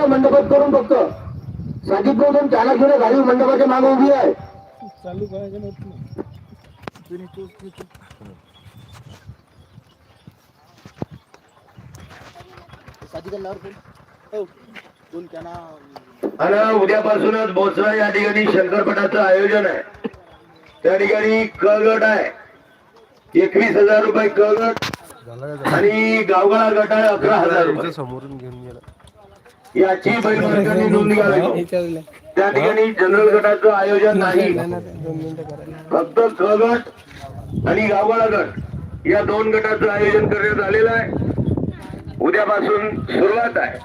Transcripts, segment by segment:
या मंडपात करून फक्त. साजिद भाऊ त्याला घेऊन गाडी मंडपाच्या मागे उभी आहे. दोन आणि उद्यापासूनच बोचरा या ठिकाणी शंकरपटाचं आयोजन आहे. त्या ठिकाणी क गट आहे. एकवीस हजार रुपये क गट आणि गावगाळा गट आहे अकरा हजार रुपये. समोरून घेऊन गेला. याची बैलमालकांनी नोंद घालावी त्या ठिकाणी जनरल गटाचं आयोजन नाही फक्त क गट आणि गावगाळा गट या दोन गटाचं आयोजन करण्यात आलेलं आहे. उद्यापासून सुरुवात आहे.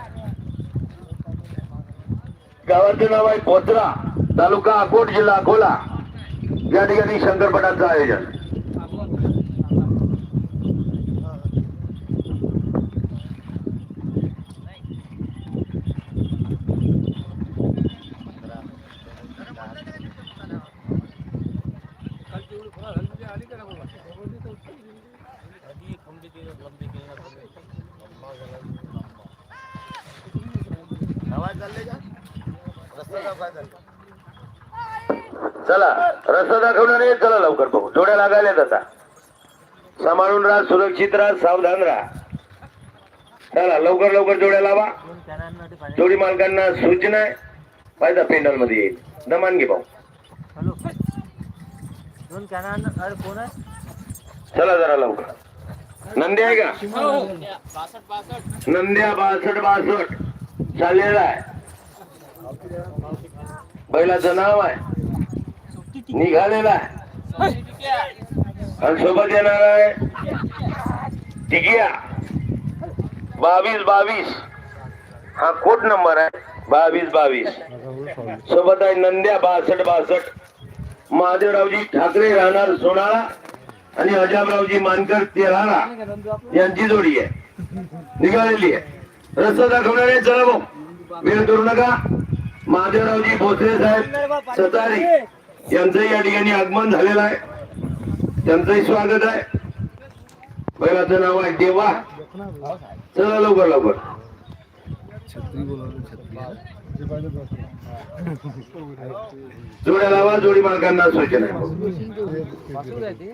गावाचं नाव आहे पोचरा तालुका अकोट जिल्हा अकोला. या ठिकाणी शंकरपटाचं आयोजन. चला रस्ता दाखवणार आहे चला लवकर बघू. जोड्या लागायला आता. सांभाळून राहा सुरक्षित राहा सावधान राहा. चला लवकर लवकर जोड्या लावा. जोडी मालकांना सूचना आहे. फायदा पेंडलमध्ये येईल. दमान घे भाऊ. चला जरा लवकर. नंद्या आहे का? नंद्या बासठ बासष्ट. चाललेला आहे. बैलाचं नाव आहे. निघालेला आहे. आणि सोबत येणार आहे टिकिया. बावीस बावीस. हा कोट नंबर आहे. बावीस बावीस. सोबत आहे नंद्या बासष्ट बासष्ट. महादेवरावजी ठाकरे राहणार सोनाळा. आणि अजामरावजी मानकर तेरारा यांची जोडी आहे. निघालेली आहे. रस्ता दाखवणारे चला भाऊ. वेळ करू नका. महादेवरावजी भोसले साहेब सतारी यांचंही या ठिकाणी आगमन झालेलं आहे. त्यांचंही स्वागत आहे. बैलाचं नाव आहे देवा. चला लवकर लवकर. जोड्या लावा जोडी मालकांना सूचना आहे.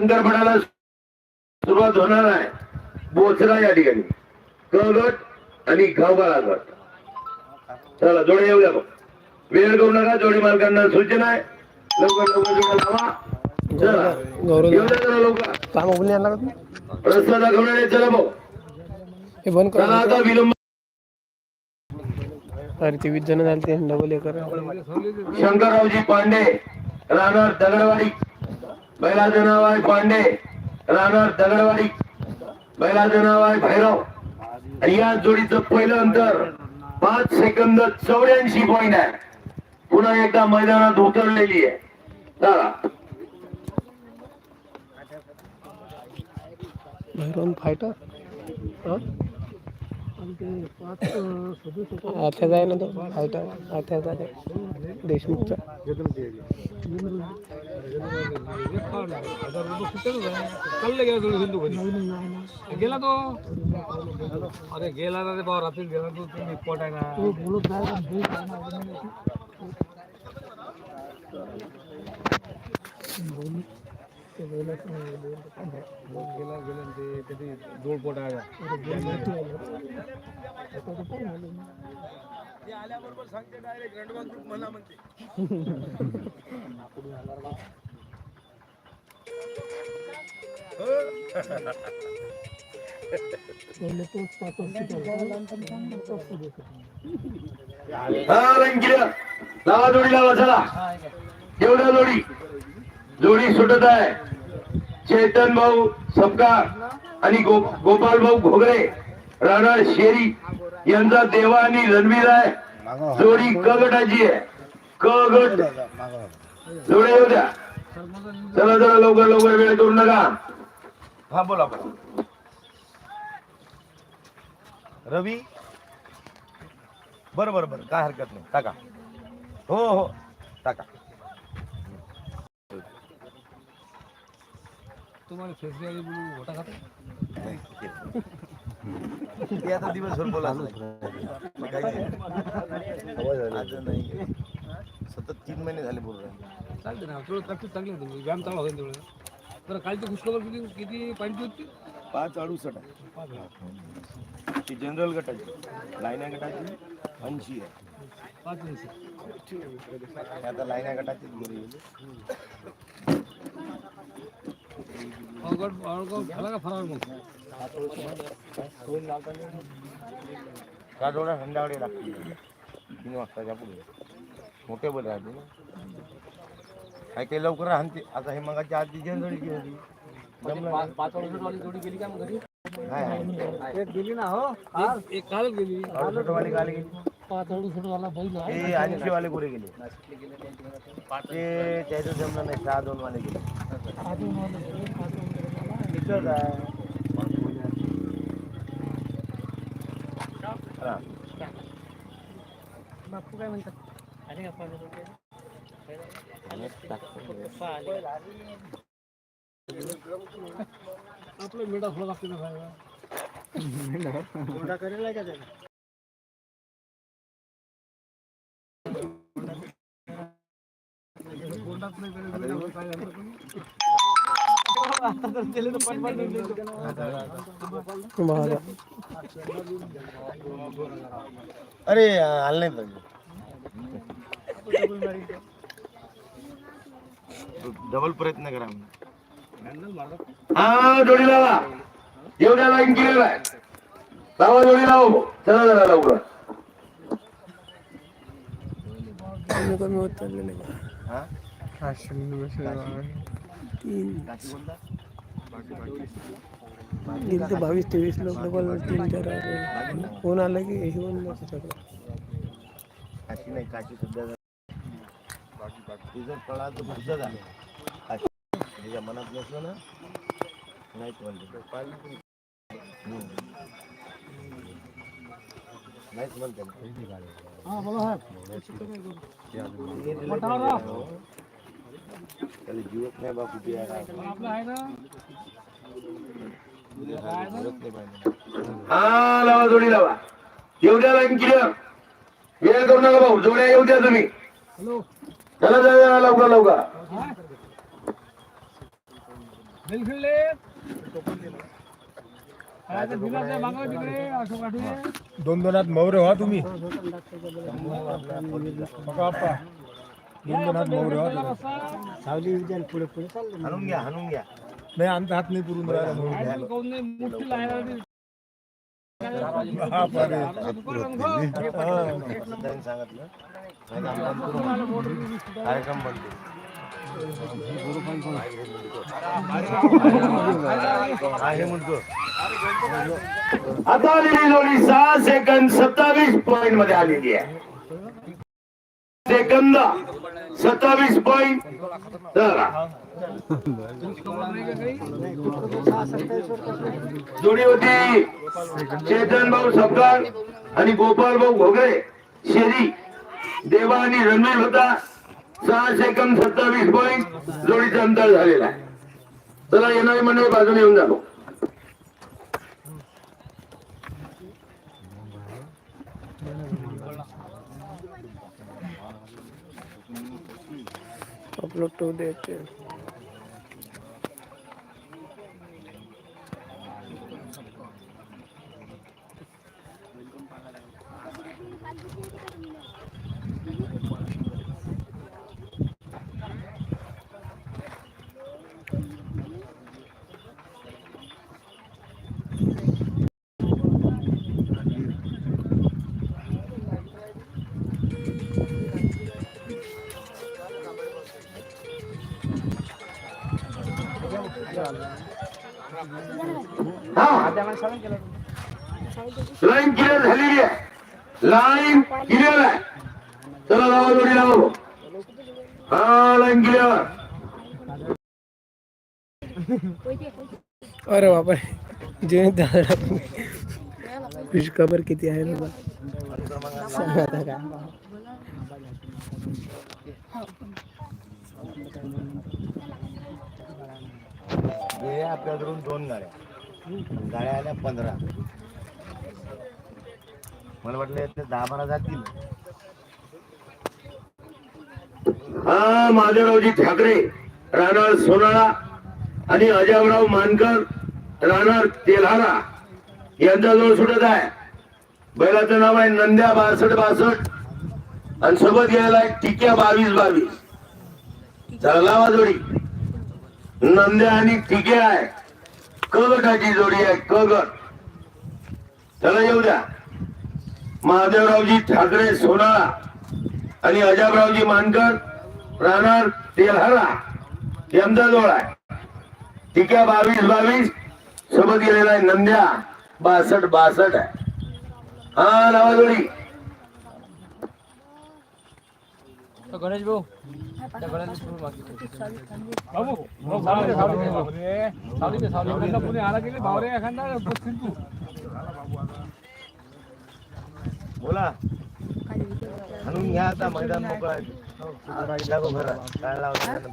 शंकरपणाला सुरुवात होणार आहे. बोचरा या ठिकाणी. क गट आणि गावगाळा गट चला जोडे येऊ द्या मग वेळ करू नका जोडी मालकांना सूचना आहे. लवकर लवकर जरा लवकर? रस्ता दाखवणारे चला भाऊ हे बंद कर. चला आता विलंब अरे ते वीस जण झाले ते डबल हे कर. शंकररावजी पांडे राहणार दगडवाडी. बैलाचं नाव आहे पांडे राहणार दगडवाडी. बैलाचं नाव आहे भैरव. आणि या जोडीचं पहिलं अंतर पाच सेकंद चौऱ्याऐंशी पॉईंट आहे. पुन्हा एकदा मैदानात उतरलेली आहे. चला. भैरवन फायटर आथ्याचा आहे ना तो फायटर आथ्याचा आहे देशमुखचा. गेला तो अरे गेला ना रे भाऊ रात्री गेला तो. तुम्ही पोट आहे ना गेला गेला न ते कधी जोड पोट जोडी लावा चला एवढ्या जोडी. जोडी सुटत आहे. चेतन भाऊ सबकार आणि गो गोपाल भाऊ घोगरे राणा शेरी यांचा देवा आणि रणवीर आहे. जोडी क गटाची आहे क गट जोड्या येऊ द्या. चला चला लवकर लवकर वेळ करू नका. हा बोला बोला. रवी? बरं बरं बरं. काय हरकत नाही. टाका. हो हो. टाका. तुम्हाला फेसबुक ते आता दिवसभर बोला नाही सतत तीन महिने झाले बोल रहे चालते ना थोडं प्रॅक्टिस चांगली होती म्हणजे व्यायाम चांगला होता तेवढं. बरं कालची खुशखबर किती किती पॉईंट होती? पाच अडुसष्ट आहे. ती जनरल गटाची लाईना गटाची ऐंशी आहे. पाच दिवस आता गटाचीच गेली झाला का फरार मग संध्याकाळी लागतील तीन वाजताच्या पुढे मोठे बोल राहते ना काय काही लवकर आणते आता हे मगाची आधी जनरलची होती. पाच वाली जोडी गेली का मग घरी. एक गेली ना हो एक- एक काल गेली काल गेली पाच अडुसष्ट वाला बैल आहे ते ऐंशी वाले गोरे गेले ते त्याचं जमलं नाही सहा दोन वाले गेले इथंच आहे बापू काय म्हणतात अरे आपलं मेढा थोडा लागते ना खायला कोंडाच करेल, मेढा काय अरे आलं नाही डबल प्रयत्न करा. हा जोडी लावा. एवढ्या लाईन क्लिअर आहे लावा जोडी लावा. चला चला लवकर कमी होत. हा? हा शून्य बसलेला. तीन. गेली तर बावीस तेवीस लोक डबल तीन चार आले. फोन आला की हे होऊन जातं सगळं नाही काशी सध्या जर कळा तर पुढचं झालं काशी त्याच्या मनात नसलं ना नाहीच म्हणते. नाहीच म्हणते ना. हा बोला साहेब त्याला जीवत नाही बा कुठे हा लावा जोडी लावा. एवढ्या लाईन क्लिअर वेळ करू नका भाऊ. जोड्या येऊ द्या तुम्ही. चला चला लवकर लवकर. दोन दोनात मौर्य व्हा तुम्ही. दोनात मौर्य व्हा तुम्ही. हाणून घ्या हाणून घ्या नाही आमचा हात नाही पुरून राहिला मौर्य काऊन नाही मुश्किल आहे ना ते. बाप रे. दुकान बघ. त्यांनी सांगितलं नाही तर आम्ही बंद करू. कार्यक्रम बंद करू. म्हणतो आता आलेली जोडी सहा सेकंद सत्तावीस पॉइंटमध्ये आलेली आहे सेकंद सत्तावीस पॉईंट. जोडी होती चेतन भाऊ सपकाळ आणि गोपाल भाऊ घोगरे शेरी देवा आणि रणवीर होता. सहा सेकंद सत्तावीस पॉईंट. जोडीचा अंतर झालेला आहे. चला येणारी मंडळी बाजूने येऊन जातो. আপলোড টু দেখতে लाईन क्लिअर झालेली आहे. लाईन क्लिअर आहे. चला लावा जोडी लावा. हा लाईन क्लिअर अरे बापरे. जयंत दादा फिश कबर किती आहे बाबा? गेल्या आता आपल्या धरून दोन गाड्या. गाड्या आल्या पंधरा. मला वाटलं यातले दहा बारा जातील. हा महादेवरावजी ठाकरे राहणार सोनाळा आणि अजयराव मानकर राहणार तेल्हारा यांचा जोड सुटत आहे. बैलाचं नाव आहे नंद्या बासष्ट बासष्ट आणि सोबत घ्यायला आहे टिक्या बावीस बावीस. झाला जोडी. नंद्या आणि टिक्या आहे. क गटाची जोडी आहे क गट येऊ द्या. महादेवरावजी ठाकरे सोनाळा आणि अजाबरावजी मानकर राहणार तेल्हारा. यंदा जोड आहे. ठीक बावीस बावीस. सोबत गेलेला आहे नंद्या. बासठ बासठ आहे. हा नावा जोडी गणेश भाऊ त्या गणेश भाऊ मागे पुणे आला गेले भावरे एखादा बसतील तू बोला। म्हणून घ्या आता मैदान मोकळं आहे. आज लागो घरात काय लावलं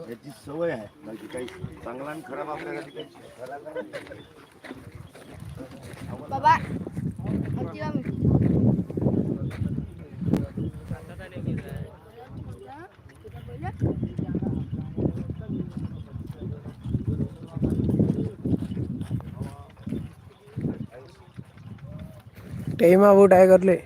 याची सवय आहे. म्हणजे काही चांगला आणि खराब आपल्याला बाबा आमची आम्ही टाइम आउट आहे करले